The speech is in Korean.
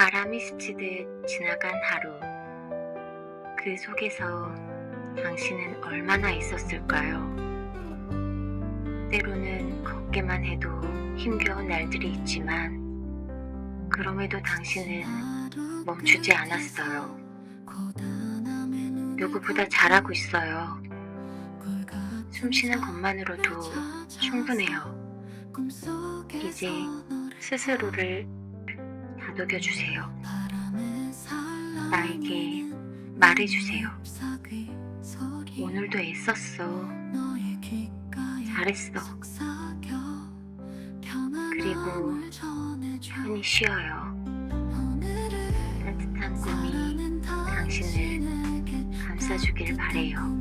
바람이 스치듯 지나간 하루. 그 속에서 당신은 얼마나 있었을까요? 때로는 걷기만 해도 힘겨운 날들이 있지만, 그럼에도 당신은 멈추지 않았어요. 누구보다 잘하고 있어요. 숨 쉬는 것만으로도 충분해요. 이제 스스로를 다독여주세요. 나에게 말해주세요. 오늘도 애썼어. 잘했어. 그리고 편히 쉬어요. 따뜻한 꿈이 당신을 감싸주길 바래요.